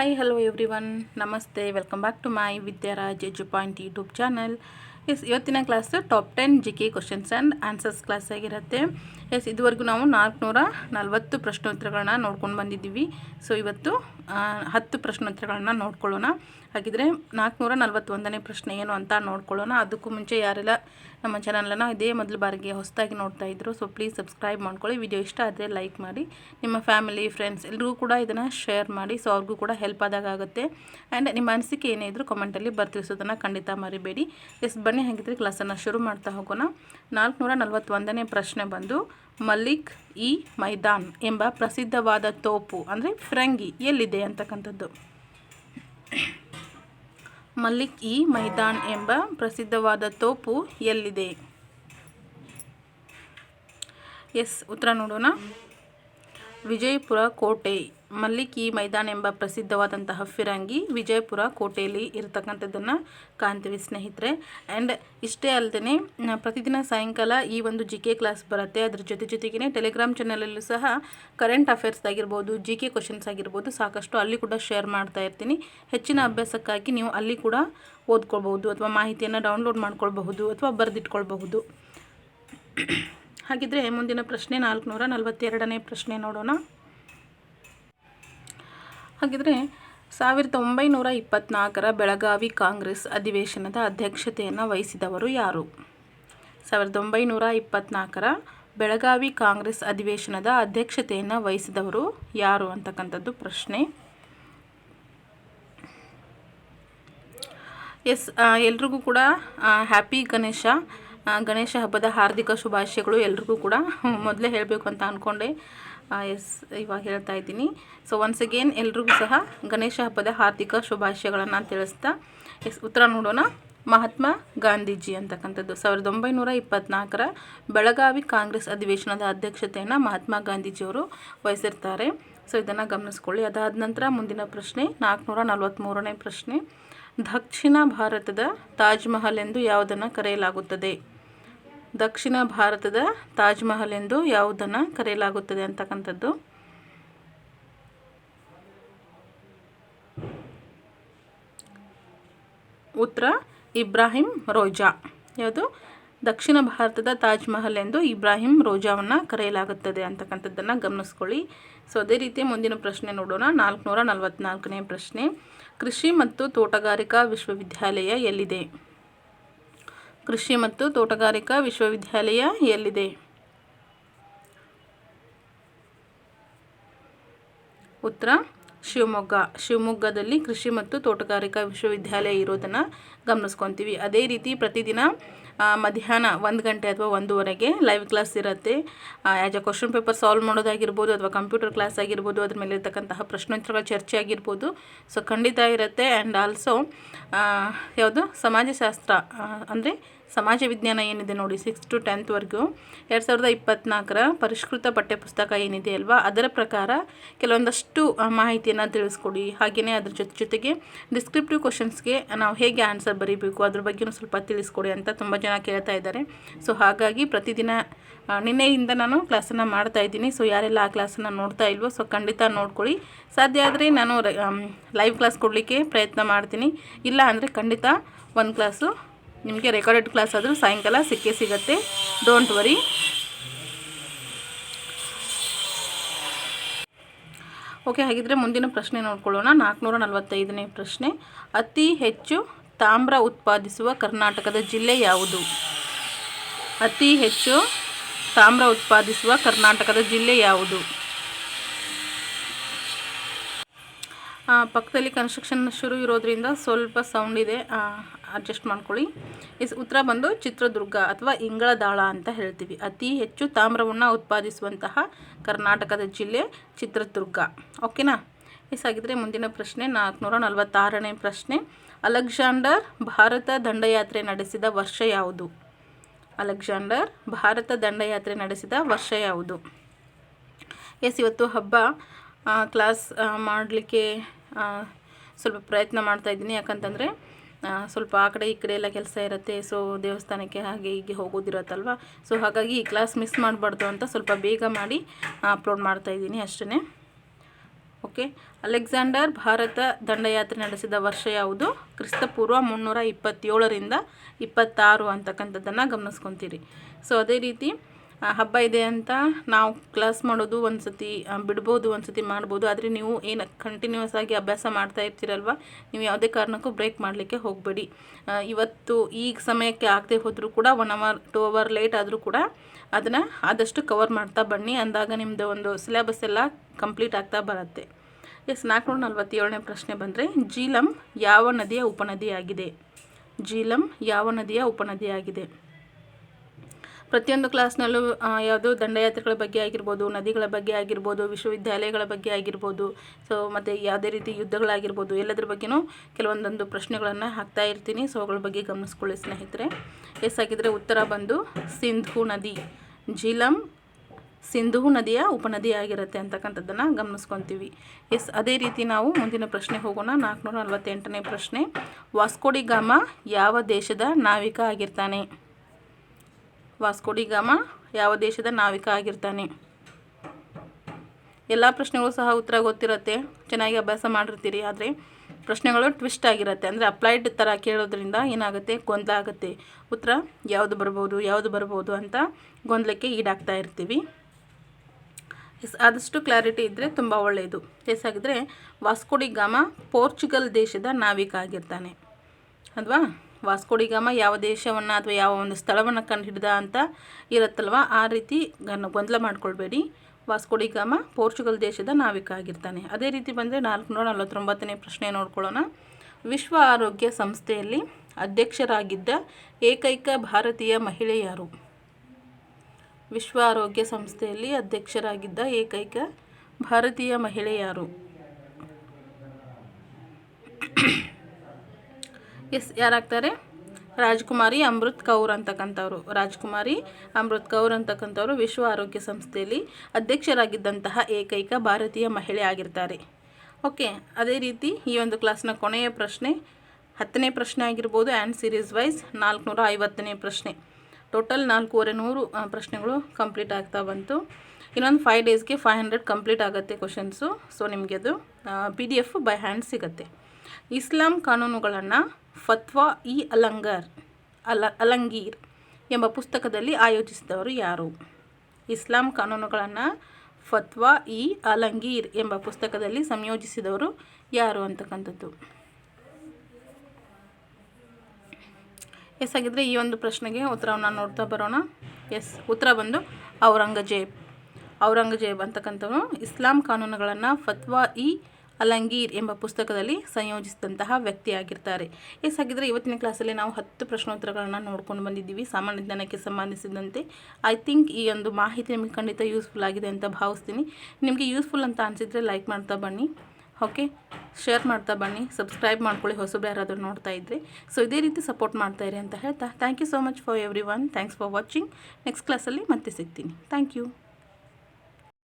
Hi hello everyone ನಮಸ್ತೆ welcome back to my Vidyaraj edu point YouTube channel yes ಇವತ್ತಿನ class top ten G K questions and answers class ಆಗಿರುತ್ತೆ. Yes, ಇದುವರೆಗೂ ನಾವು ನಾಲ್ಕುನೂರ ನಲವತ್ತು ಪ್ರಶ್ನೋತ್ತರಗಳನ್ನ ನೋಡ್ಕೊಂಡು ಬಂದಿದ್ದೀವಿ. ಸೊ ಇವತ್ತು ಹತ್ತು ಪ್ರಶ್ನೋತ್ತರಗಳನ್ನ ನೋಡ್ಕೊಳ್ಳೋಣ. ಹಾಗಿದ್ರೆ ನಾಲ್ಕುನೂರ ನಲವತ್ತೊಂದನೇ ಪ್ರಶ್ನೆ ಏನು ಅಂತ ನೋಡ್ಕೊಳ್ಳೋಣ. ಅದಕ್ಕೂ ಮುಂಚೆ ಯಾರೆಲ್ಲ ನಮ್ಮ ಚಾನಲನ್ನು ಇದೇ ಮೊದಲ ಬಾರಿಗೆ ಹೊಸದಾಗಿ ನೋಡ್ತಾ ಇದ್ರು ಸೊ ಪ್ಲೀಸ್ ಸಬ್ಸ್ಕ್ರೈಬ್ ಮಾಡ್ಕೊಳ್ಳಿ. ವಿಡಿಯೋ ಇಷ್ಟ ಆದರೆ ಲೈಕ್ ಮಾಡಿ. ನಿಮ್ಮ ಫ್ಯಾಮಿಲಿ ಫ್ರೆಂಡ್ಸ್ ಎಲ್ರಿಗೂ ಕೂಡ ಇದನ್ನು ಶೇರ್ ಮಾಡಿ. ಸೊ ಅವ್ರಿಗೂ ಕೂಡ ಹೆಲ್ಪ್ ಆದಾಗ ಆಗುತ್ತೆ. ಆ್ಯಂಡ್ ನಿಮ್ಮ ಅನಿಸಿಕೆ ಏನೇ ಇದ್ರೂ ಕಮೆಂಟಲ್ಲಿ ಬರ್ತಿಸೋದನ್ನು ಖಂಡಿತ ಮರಿಬೇಡಿ. ಎಸ್, ಬನ್ನಿ, ಹಾಗಿದ್ರೆ ಕ್ಲಾಸನ್ನು ಶುರು ಮಾಡ್ತಾ ಹೋಗೋಣ. ನಾಲ್ಕುನೂರ ನಲವತ್ತೊಂದನೇ ಪ್ರಶ್ನೆ ಬಂದು ಮಲ್ಲಿಕ್ ಇ ಮೈದಾನ್ ಎಂಬ ಪ್ರಸಿದ್ಧವಾದ ತೋಪು, ಅಂದರೆ ಫ್ರಂಗಿ ಎಲ್ಲಿದೆ ಅಂತಕ್ಕಂಥದ್ದು. ಮಲ್ಲಿಕ್ ಇ ಮೈದಾನ್ ಎಂಬ ಪ್ರಸಿದ್ಧವಾದ ತೋಪು ಎಲ್ಲಿದೆ? ಎಸ್, ಉತ್ತರ ನೋಡೋಣ. ವಿಜಯಪುರ ಕೋಟೆ. ಮಲ್ಲಿಕ್ ಮೈದಾನ ಎಂಬ ಪ್ರಸಿದ್ಧವಾದಂತಹ ಫಿರಂಗಿ ವಿಜಯಪುರ ಕೋಟೆಯಲ್ಲಿ ಇರತಕ್ಕಂಥದ್ದನ್ನು ಕಾಣ್ತೀವಿ ಸ್ನೇಹಿತರೆ. ಆ್ಯಂಡ್ ಇಷ್ಟೇ ಅಲ್ಲದೆ ಪ್ರತಿದಿನ ಸಾಯಂಕಾಲ ಈ ಒಂದು ಜಿ ಕೆ ಕ್ಲಾಸ್ ಬರುತ್ತೆ. ಅದ್ರ ಜೊತೆ ಜೊತೆಗೇ ಟೆಲಿಗ್ರಾಮ್ ಚಾನಲಲ್ಲೂ ಸಹ ಕರೆಂಟ್ ಅಫೇರ್ಸ್ ಆಗಿರ್ಬೋದು ಜಿ ಕೆ ಕ್ವಶನ್ಸ್ ಆಗಿರ್ಬೋದು ಸಾಕಷ್ಟು ಅಲ್ಲಿ ಕೂಡ ಶೇರ್ ಮಾಡ್ತಾ ಇರ್ತೀನಿ. ಹೆಚ್ಚಿನ ಅಭ್ಯಾಸಕ್ಕಾಗಿ ನೀವು ಅಲ್ಲಿ ಕೂಡ ಓದ್ಕೊಳ್ಬಹುದು ಅಥವಾ ಮಾಹಿತಿಯನ್ನು ಡೌನ್ಲೋಡ್ ಮಾಡ್ಕೊಳ್ಬಹುದು ಅಥವಾ ಬರೆದಿಟ್ಕೊಳ್ಬಹುದು. ಹಾಗಿದ್ರೆ ಮುಂದಿನ ಪ್ರಶ್ನೆ ನಾಲ್ಕುನೂರ ನಲವತ್ತೆರಡನೇ ಪ್ರಶ್ನೆ ನೋಡೋಣ. ಹಾಗಿದ್ರೆ ಸಾವಿರದ ಒಂಬೈನೂರ ಇಪ್ಪತ್ನಾಲ್ಕರ ಬೆಳಗಾವಿ ಕಾಂಗ್ರೆಸ್ ಅಧಿವೇಶನದ ಅಧ್ಯಕ್ಷತೆಯನ್ನು ವಹಿಸಿದವರು ಯಾರು? ಸಾವಿರದ ಒಂಬೈನೂರ ಇಪ್ಪತ್ನಾಲ್ಕರ ಬೆಳಗಾವಿ ಕಾಂಗ್ರೆಸ್ ಅಧಿವೇಶನದ ಅಧ್ಯಕ್ಷತೆಯನ್ನು ವಹಿಸಿದವರು ಯಾರು ಅಂತಕ್ಕಂಥದ್ದು ಪ್ರಶ್ನೆ. ಎಸ್ ಎಲ್ರಿಗೂ ಕೂಡ ಹ್ಯಾಪಿ ಗಣೇಶ ಗಣೇಶ ಹಬ್ಬದ ಹಾರ್ದಿಕ ಶುಭಾಶಯಗಳು ಎಲ್ರಿಗೂ ಕೂಡ. ಮೊದಲೇ ಹೇಳಬೇಕು ಅಂತ ಅಂದ್ಕೊಂಡೆ ಎಸ್, ಇವಾಗ ಹೇಳ್ತಾ ಇದ್ದೀನಿ. ಸೊ ಒನ್ಸ್ ಅಗೇನ್ ಎಲ್ರಿಗೂ ಸಹ ಗಣೇಶ ಹಬ್ಬದ ಹಾರ್ದಿಕ ಶುಭಾಶಯಗಳನ್ನು ತಿಳಿಸ್ತಾ, ಎಸ್, ಉತ್ತರ ನೋಡೋಣ. ಮಹಾತ್ಮ ಗಾಂಧೀಜಿ ಅಂತಕ್ಕಂಥದ್ದು. ಸಾವಿರದ ಒಂಬೈನೂರ ಇಪ್ಪತ್ನಾಲ್ಕರ ಬೆಳಗಾವಿ ಕಾಂಗ್ರೆಸ್ ಅಧಿವೇಶನದ ಅಧ್ಯಕ್ಷತೆಯನ್ನು ಮಹಾತ್ಮ ಗಾಂಧೀಜಿಯವರು ವಹಿಸಿರ್ತಾರೆ. ಸೊ ಇದನ್ನು ಗಮನಿಸ್ಕೊಳ್ಳಿ. ಅದಾದ ನಂತರ ಮುಂದಿನ ಪ್ರಶ್ನೆ, ನಾಲ್ಕುನೂರ ನಲವತ್ತ್ಮೂರನೇ ಪ್ರಶ್ನೆ. ದಕ್ಷಿಣ ಭಾರತದ ತಾಜ್ ಮಹಲ್ ಎಂದು ಯಾವುದನ್ನು ಕರೆಯಲಾಗುತ್ತದೆ? ದಕ್ಷಿಣ ಭಾರತದ ತಾಜ್ ಮಹಲ್ ಎಂದು ಯಾವುದನ್ನು ಕರೆಯಲಾಗುತ್ತದೆ ಅಂತಕ್ಕಂಥದ್ದು? ಉತ್ತರ, ಇಬ್ರಾಹಿಂ ರೋಜಾ. ಯಾವುದು? ದಕ್ಷಿಣ ಭಾರತದ ತಾಜ್ ಮಹಲ್ ಎಂದು ಇಬ್ರಾಹಿಂ ರೋಜಾವನ್ನು ಕರೆಯಲಾಗುತ್ತದೆ ಅಂತಕ್ಕಂಥದ್ದನ್ನು ಗಮನಿಸ್ಕೊಳ್ಳಿ. ಸೊ, ಅದೇ ರೀತಿ ಮುಂದಿನ ಪ್ರಶ್ನೆ ನೋಡೋಣ. ನಾಲ್ಕುನೂರ ನಲವತ್ತ್ನಾಲ್ಕನೇ ಪ್ರಶ್ನೆ. ಕೃಷಿ ಮತ್ತು ತೋಟಗಾರಿಕಾ ವಿಶ್ವವಿದ್ಯಾಲಯ ಎಲ್ಲಿದೆ? ಕೃಷಿ ಮತ್ತು ತೋಟಗಾರಿಕಾ ವಿಶ್ವವಿದ್ಯಾಲಯ ಎಲ್ಲಿದೆ? ಉತ್ತರ, ಶಿವಮೊಗ್ಗ. ಶಿವಮೊಗ್ಗದಲ್ಲಿ ಕೃಷಿ ಮತ್ತು ತೋಟಗಾರಿಕಾ ವಿಶ್ವವಿದ್ಯಾಲಯ ಇರೋದನ್ನು ಗಮನಿಸ್ಕೊತೀವಿ. ಅದೇ ರೀತಿ ಪ್ರತಿದಿನ ಮಧ್ಯಾಹ್ನ ಒಂದು ಗಂಟೆ ಅಥವಾ ಒಂದೂವರೆಗೆ ಲೈವ್ ಕ್ಲಾಸ್ ಇರುತ್ತೆ. As a question paper solve ಮಾಡೋದಾಗಿರ್ಬೋದು ಅಥವಾ ಕಂಪ್ಯೂಟರ್ ಕ್ಲಾಸ್ ಆಗಿರ್ಬೋದು, ಅದ್ರ ಮೇಲೆ ಇರ್ತಕ್ಕಂತಹ ಪ್ರಶ್ನೋತ್ತರಗಳ ಚರ್ಚೆ ಆಗಿರ್ಬೋದು. ಸೊ ಖಂಡಿತ ಇರುತ್ತೆ. ಆ್ಯಂಡ್ ಆಲ್ಸೋ ಯಾವುದು? ಸಮಾಜಶಾಸ್ತ್ರ ಅಂದರೆ ಸಮಾಜ ವಿಜ್ಞಾನ ಏನಿದೆ ನೋಡಿ ಸಿಕ್ಸ್ ಟು ಟೆಂತ್ವರೆಗೂ ಎರಡು ಸಾವಿರದ ಇಪ್ಪತ್ತ್ನಾಲ್ಕರ ಪರಿಷ್ಕೃತ ಪಠ್ಯಪುಸ್ತಕ ಏನಿದೆ ಅಲ್ವಾ? ಅದರ ಪ್ರಕಾರ ಕೆಲವೊಂದಷ್ಟು ಮಾಹಿತಿಯನ್ನು ತಿಳಿಸ್ಕೊಡಿ. ಹಾಗೆಯೇ ಅದ್ರ ಜೊತೆ ಜೊತೆಗೆ ಡಿಸ್ಕ್ರಿಪ್ಟಿವ್ ಕ್ವಶನ್ಸ್ಗೆ ನಾವು ಹೇಗೆ ಆನ್ಸರ್ ಬರೀಬೇಕು, ಅದ್ರ ಬಗ್ಗೆಯೂ ಸ್ವಲ್ಪ ತಿಳಿಸ್ಕೊಡಿ ಅಂತ ತುಂಬ ಜನ ಕೇಳ್ತಾ ಇದ್ದಾರೆ. ಸೊ ಹಾಗಾಗಿ ಪ್ರತಿದಿನ ನಿನ್ನೆಯಿಂದ ನಾನು ಕ್ಲಾಸನ್ನು ಮಾಡ್ತಾ ಇದ್ದೀನಿ. ಸೊ ಯಾರೆಲ್ಲ ಆ ಕ್ಲಾಸನ್ನು ನೋಡ್ತಾ ಇಲ್ವೋ ಸೊ ಖಂಡಿತ ನೋಡ್ಕೊಳ್ಳಿ. ಸಾಧ್ಯ ಆದರೆ ನಾನು ಲೈವ್ ಕ್ಲಾಸ್ ಕೊಡಲಿಕ್ಕೆ ಪ್ರಯತ್ನ ಮಾಡ್ತೀನಿ. ಇಲ್ಲ ಅಂದರೆ ಖಂಡಿತ ಒಂದು ಕ್ಲಾಸು ನಿಮಗೆ ರೆಕಾರ್ಡೆಡ್ ಕ್ಲಾಸ್ ಆದರೂ ಸಾಯಂಕಾಲ ಸಿಕ್ಕೇ ಸಿಗತ್ತೆ. ಡೋಂಟ್ ವರಿ ಓಕೆ ಹಾಗಿದ್ರೆ ಮುಂದಿನ ಪ್ರಶ್ನೆ ನೋಡ್ಕೊಳ್ಳೋಣ. ನಾಲ್ಕುನೂರ ನಲವತ್ತೈದನೇ ಪ್ರಶ್ನೆ. ಅತಿ ಹೆಚ್ಚು ತಾಮ್ರ ಉತ್ಪಾದಿಸುವ ಕರ್ನಾಟಕದ ಜಿಲ್ಲೆ ಯಾವುದು? ಅತಿ ಹೆಚ್ಚು ತಾಮ್ರ ಉತ್ಪಾದಿಸುವ ಕರ್ನಾಟಕದ ಜಿಲ್ಲೆ ಯಾವುದು ಆ, ಪಕ್ಕದಲ್ಲಿ ಕನ್ಸ್ಟ್ರಕ್ಷನ್ ಶುರು ಇರೋದ್ರಿಂದ ಸ್ವಲ್ಪ ಸೌಂಡ್ ಇದೆ. ಅಡ್ಜಸ್ಟ್ ಮಾಡ್ಕೊಳ್ಳಿ. ಇಸ್, ಉತ್ತರ ಬಂದು ಚಿತ್ರದುರ್ಗ ಅಥವಾ ಇಂಗಳದಾಳ ಅಂತ ಹೇಳ್ತೀವಿ. ಅತಿ ಹೆಚ್ಚು ತಾಮ್ರವನ್ನು ಉತ್ಪಾದಿಸುವಂತಹ ಕರ್ನಾಟಕದ ಜಿಲ್ಲೆ ಚಿತ್ರದುರ್ಗ. ಓಕೆನಾ ಎಸ್ ಮುಂದಿನ ಪ್ರಶ್ನೆ, ನಾಲ್ಕುನೂರ ನಲವತ್ತಾರನೇ ಪ್ರಶ್ನೆ. ಅಲೆಕ್ಸಾಂಡರ್ ಭಾರತ ದಂಡಯಾತ್ರೆ ನಡೆಸಿದ ವರ್ಷ ಯಾವುದು? ಅಲೆಕ್ಸಾಂಡರ್ ಭಾರತ ದಂಡಯಾತ್ರೆ ನಡೆಸಿದ ವರ್ಷ ಯಾವುದು? ಎಸ್, ಇವತ್ತು ಹಬ್ಬ. ಕ್ಲಾಸ್ ಮಾಡಲಿಕ್ಕೆ ಸ್ವಲ್ಪ ಪ್ರಯತ್ನ ಮಾಡ್ತಾ ಇದ್ದೀನಿ. ಯಾಕಂತಂದರೆ ಸ್ವಲ್ಪ ಆ ಕಡೆ ಈ ಕಡೆ ಎಲ್ಲ ಕೆಲಸ ಇರುತ್ತೆ. ಸೊ ದೇವಸ್ಥಾನಕ್ಕೆ ಹಾಗೆ ಹೀಗೆ ಹೋಗೋದಿರತ್ತಲ್ವ? ಸೊ ಹಾಗಾಗಿ ಈ ಕ್ಲಾಸ್ ಮಿಸ್ ಮಾಡಬಾರ್ದು ಅಂತ ಸ್ವಲ್ಪ ಬೇಗ ಮಾಡಿ ಅಪ್ಲೋಡ್ ಮಾಡ್ತಾ ಇದ್ದೀನಿ ಅಷ್ಟೇ ಓಕೆ? ಅಲೆಕ್ಸಾಂಡರ್ ಭಾರತ ದಂಡಯಾತ್ರೆ ನಡೆಸಿದ ವರ್ಷ ಯಾವುದು? ಕ್ರಿಸ್ತಪೂರ್ವ ಮುನ್ನೂರ ಇಪ್ಪತ್ತೇಳರಿಂದ ಇಪ್ಪತ್ತಾರು ಅಂತಕ್ಕಂಥದ್ದನ್ನು ಗಮನಿಸ್ಕೊತೀರಿ. ಸೊ ಅದೇ ರೀತಿ ಹಬ್ಬ ಇದೆ ಅಂತ ನಾವು ಕ್ಲಾಸ್ ಮಾಡೋದು ಒಂದು ಸತಿ ಬಿಡ್ಬೋದು ಒಂದು ಸತಿ ಮಾಡ್ಬೋದು. ಆದರೆ ನೀವು ಏನು ಕಂಟಿನ್ಯೂಸ್ ಆಗಿ ಅಭ್ಯಾಸ ಮಾಡ್ತಾ ಇರ್ತೀರಲ್ವ? ನೀವು ಯಾವುದೇ ಕಾರಣಕ್ಕೂ ಬ್ರೇಕ್ ಮಾಡಲಿಕ್ಕೆ ಹೋಗಬೇಡಿ. ಇವತ್ತು ಈಗ ಸಮಯಕ್ಕೆ ಆಗದೆ ಹೋದರೂ ಕೂಡ one hour two hour late ಆದರೂ ಕೂಡ ಅದನ್ನು ಆದಷ್ಟು ಕವರ್ ಮಾಡ್ತಾ ಬನ್ನಿ. ಅಂದಾಗ ನಿಮ್ಮದು ಒಂದು ಸಿಲೆಬಸ್ ಎಲ್ಲ ಕಂಪ್ಲೀಟ್ ಆಗ್ತಾ ಬರುತ್ತೆ. ಎಸ್ ನಾಲ್ಕುನೂರ ನಲ್ವತ್ತೇಳನೇ ಪ್ರಶ್ನೆ ಬಂದರೆ, ಜೀಲಂ ಯಾವ ನದಿಯ ಉಪನದಿಯಾಗಿದೆ? ಜೀಲಂ ಯಾವ ನದಿಯ ಉಪನದಿಯಾಗಿದೆ? ಪ್ರತಿಯೊಂದು ಕ್ಲಾಸ್ನಲ್ಲೂ ಯಾವುದೋ ದಂಡಯಾತ್ರೆಗಳ ಬಗ್ಗೆ ಆಗಿರ್ಬೋದು, ನದಿಗಳ ಬಗ್ಗೆ ಆಗಿರ್ಬೋದು, ವಿಶ್ವವಿದ್ಯಾಲಯಗಳ ಬಗ್ಗೆ ಆಗಿರ್ಬೋದು ಸೊ ಮತ್ತು ಯಾವುದೇ ರೀತಿ ಯುದ್ಧಗಳಾಗಿರ್ಬೋದು, ಎಲ್ಲದರ ಬಗ್ಗೆನೂ ಕೆಲವೊಂದೊಂದು ಪ್ರಶ್ನೆಗಳನ್ನು ಹಾಕ್ತಾ ಇರ್ತೀನಿ. ಸೊ ಅವುಗಳ ಬಗ್ಗೆ ಗಮನಿಸ್ಕೊಳ್ಳಿ ಸ್ನೇಹಿತರೆ. ಎಸ್ ಹಾಕಿದರೆ ಉತ್ತರ ಬಂದು ಸಿಂಧು ನದಿ. ಜಿಲಂ ಸಿಂಧು ನದಿಯ ಉಪನದಿಯಾಗಿರುತ್ತೆ ಅಂತಕ್ಕಂಥದ್ದನ್ನು ಗಮನಿಸ್ಕೊತೀವಿ. ಎಸ್ ಅದೇ ರೀತಿ ನಾವು ಮುಂದಿನ ಪ್ರಶ್ನೆ ಹೋಗೋಣ. ನಾಲ್ಕುನೂರ ನಲವತ್ತೆಂಟನೇ ಪ್ರಶ್ನೆ. ವಾಸ್ಕೋಡಿ ಗಾಮ ಯಾವ ದೇಶದ ನಾವಿಕ ಆಗಿರ್ತಾನೆ? ವಾಸ್ಕೋಡಿ ಗಾಮ ಯಾವ ದೇಶದ ನಾವಿಕ ಆಗಿರ್ತಾನೆ? ಎಲ್ಲ ಪ್ರಶ್ನೆಗಳು ಸಹ ಉತ್ತರ ಗೊತ್ತಿರುತ್ತೆ. ಚೆನ್ನಾಗಿ ಅಭ್ಯಾಸ ಮಾಡಿರ್ತೀರಿ. ಆದರೆ ಪ್ರಶ್ನೆಗಳು ಟ್ವಿಸ್ಟ್ ಆಗಿರುತ್ತೆ. ಅಂದರೆ ಅಪ್ಲೈಡ್ ಥರ ಕೇಳೋದ್ರಿಂದ ಏನಾಗುತ್ತೆ? ಗೊಂದಲ ಆಗುತ್ತೆ. ಉತ್ತರ, ಯಾವುದು ಬರ್ಬೋದು ಯಾವುದು ಬರ್ಬೋದು ಅಂತ ಗೊಂದಲಕ್ಕೆ ಈಡಾಗ್ತಾ ಇರ್ತೀವಿ. ಎಸ್, ಆದಷ್ಟು ಕ್ಲಾರಿಟಿ ಇದ್ದರೆ ತುಂಬ ಒಳ್ಳೆಯದು ಎಸ್ ಆಗಿದ್ರೆ ವಾಸ್ಕೋಡಿ ಗಾಮ ಪೋರ್ಚುಗಲ್ ದೇಶದ ನಾವಿಕ ಆಗಿರ್ತಾನೆ. ಅಲ್ವಾ ವಾಸ್ಕೋಡಿ ಗಾಮ ಯಾವ ದೇಶವನ್ನು ಅಥವಾ ಯಾವ ಒಂದು ಸ್ಥಳವನ್ನು ಕಂಡುಹಿಡ್ದ ಅಂತ ಇರುತ್ತಲ್ವ? ಆ ರೀತಿ ಗನ್ನ ಗೊಂದಲ ಮಾಡ್ಕೊಳ್ಬೇಡಿ. ವಾಸ್ಕೋಡಿ ಗಾಮ ಪೋರ್ಚುಗಲ್ ದೇಶದ ನಾವಿಕ ಆಗಿರ್ತಾನೆ. ಅದೇ ರೀತಿ ಬಂದರೆ ನಾಲ್ಕುನೂರ ನಲವತ್ತೊಂಬತ್ತನೇ ಪ್ರಶ್ನೆ ನೋಡ್ಕೊಳ್ಳೋಣ. ವಿಶ್ವ ಆರೋಗ್ಯ ಸಂಸ್ಥೆಯಲ್ಲಿ ಅಧ್ಯಕ್ಷರಾಗಿದ್ದ ಏಕೈಕ ಭಾರತೀಯ ಮಹಿಳೆ ಯಾರು? ವಿಶ್ವ ಆರೋಗ್ಯ ಸಂಸ್ಥೆಯಲ್ಲಿ ಅಧ್ಯಕ್ಷರಾಗಿದ್ದ ಏಕೈಕ ಭಾರತೀಯ ಮಹಿಳೆ ಯಾರು? ಎಸ್, ಯಾರಾಗ್ತಾರೆ? ರಾಜ್ಕುಮಾರಿ ಅಮೃತ್ ಕೌರ್ ಅಂತಕ್ಕಂಥವ್ರು. ರಾಜ್ಕುಮಾರಿ ಅಮೃತ್ ಕೌರ್ ಅಂತಕ್ಕಂಥವ್ರು ವಿಶ್ವ ಆರೋಗ್ಯ ಸಂಸ್ಥೆಯಲ್ಲಿ ಅಧ್ಯಕ್ಷರಾಗಿದ್ದಂತಹ ಏಕೈಕ ಭಾರತೀಯ ಮಹಿಳೆ ಆಗಿರ್ತಾರೆ. ಓಕೆ, ಅದೇ ರೀತಿ ಈ ಒಂದು ಕ್ಲಾಸ್ನ ಕೊನೆಯ ಪ್ರಶ್ನೆ, ಹತ್ತನೇ ಪ್ರಶ್ನೆ ಆಗಿರ್ಬೋದು ಆ್ಯಂಡ್ ಸೀರೀಸ್ ವೈಸ್ ನಾಲ್ಕುನೂರ ಐವತ್ತನೇ ಪ್ರಶ್ನೆ. ಟೋಟಲ್ ನಾಲ್ಕೂವರೆ ನೂರು ಪ್ರಶ್ನೆಗಳು ಕಂಪ್ಲೀಟ್ ಆಗ್ತಾ ಬಂತು. ಇನ್ನೊಂದು ಫೈವ್ ಡೇಸ್ಗೆ ಫೈವ್ ಹಂಡ್ರೆಡ್ ಕಂಪ್ಲೀಟ್ ಆಗುತ್ತೆ ಕ್ವಶನ್ಸು ಸೊ ನಿಮಗೆ ಅದು P D F by hand ಸಿಗುತ್ತೆ. ಇಸ್ಲಾಂ ಕಾನೂನುಗಳನ್ನು ಫತ್ವಾ ಇ ಅಲಂಗರ್, ಅಲ, ಅಲಂಗೀರ್ ಎಂಬ ಪುಸ್ತಕದಲ್ಲಿ ಆಯೋಜಿಸಿದವರು ಯಾರು? ಇಸ್ಲಾಂ ಕಾನೂನುಗಳನ್ನು ಫತ್ವಾ ಇ ಅಲಂಗೀರ್ ಎಂಬ ಪುಸ್ತಕದಲ್ಲಿ ಸಂಯೋಜಿಸಿದವರು ಯಾರು ಅಂತಕ್ಕಂಥದ್ದು? ಎಸ್ ಹಾಗಿದ್ರೆ ಈ ಒಂದು ಪ್ರಶ್ನೆಗೆ ಉತ್ತರವನ್ನು ನೋಡ್ತಾ ಬರೋಣ. ಎಸ್, ಉತ್ತರ ಬಂದು ಔರಂಗಜೇಬ್. ಔರಂಗಜೇಬ್ ಅಂತಕ್ಕಂಥವನು ಇಸ್ಲಾಂ ಕಾನೂನುಗಳನ್ನು ಫತ್ವಾ ಇ ಅಲಂಗೀರ್ ಎಂಬ ಪುಸ್ತಕದಲ್ಲಿ ಸಂಯೋಜಿಸಿದಂತಹ ವ್ಯಕ್ತಿಯಾಗಿರ್ತಾರೆ ಎಸ್ ಹಾಗಿದ್ರೆ ಇವತ್ತಿನ ಕ್ಲಾಸಲ್ಲಿ ನಾವು ಹತ್ತು ಪ್ರಶ್ನೋತ್ತರಗಳನ್ನು ನೋಡ್ಕೊಂಡು ಬಂದಿದ್ದೀವಿ. ಸಾಮಾನ್ಯ ಜ್ಞಾನಕ್ಕೆ ಸಂಬಂಧಿಸಿದಂತೆ ಐ ಥಿಂಕ್ ಈ ಒಂದು ಮಾಹಿತಿ ನಿಮಗೆ ಖಂಡಿತ ಯೂಸ್ಫುಲ್ ಆಗಿದೆ ಅಂತ ಭಾವಿಸ್ತೀನಿ. ನಿಮಗೆ ಯೂಸ್ಫುಲ್ ಅಂತ ಅನಿಸಿದರೆ ಲೈಕ್ ಮಾಡ್ತಾ ಬನ್ನಿ. ಓಕೆ? ಶೇರ್ ಮಾಡ್ತಾ ಬನ್ನಿ. ಸಬ್ಸ್ಕ್ರೈಬ್ ಮಾಡ್ಕೊಳ್ಳಿ. ಹೊಸಬ್ರು ಯಾರಾದರೂ ನೋಡ್ತಾ ಇದ್ದರೆ ಸೊ, ಇದೇ ರೀತಿ ಸಪೋರ್ಟ್ ಮಾಡ್ತಾ ಇರಿ ಅಂತ ಹೇಳ್ತಾ. Thank you so much for everyone thanks for watching. Next ಕ್ಲಾಸಲ್ಲಿ ಮತ್ತೆ ಸಿಗ್ತೀನಿ. Thank you.